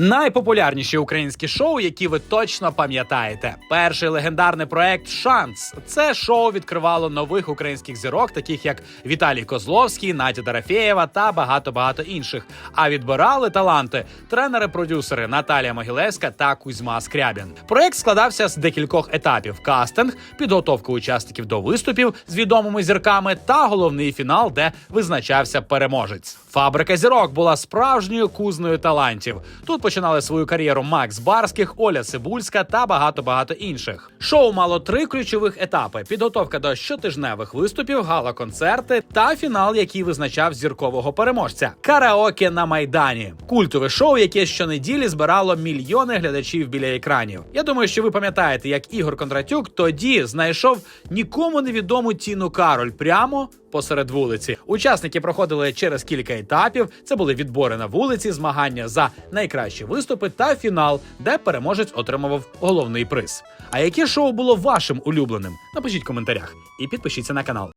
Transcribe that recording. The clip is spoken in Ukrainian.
Найпопулярніші українські шоу, які ви точно пам'ятаєте. Перший легендарний проект Шанс. Це шоу відкривало нових українських зірок, таких як Віталій Козловський, Надя Дорофєєва та багато багато інших. А відбирали таланти тренери-продюсери Наталія Могилевська та Кузьма Скрябін. Проект складався з декількох етапів: кастинг, підготовка учасників до виступів з відомими зірками та головний фінал, де визначався переможець. Фабрика зірок була справжньою кузнею талантів. Тут починали свою кар'єру Макс Барських, Оля Цибульська та багато багато інших. Шоу мало три ключових етапи: підготовка до щотижневих виступів, гала-концерти та фінал, який визначав зіркового переможця. Караоке на майдані. Культове шоу, яке щонеділі збирало мільйони глядачів біля екранів. Я думаю, що ви пам'ятаєте, як Ігор Кондратюк тоді знайшов нікому невідому Тіну Кароль прямо посеред вулиці. Учасники проходили через кілька етапів. Це були відбори на вулиці, змагання за найкращі виступи та фінал, де переможець отримував головний приз. А яке шоу було вашим улюбленим? Напишіть в коментарях і підпишіться на канал.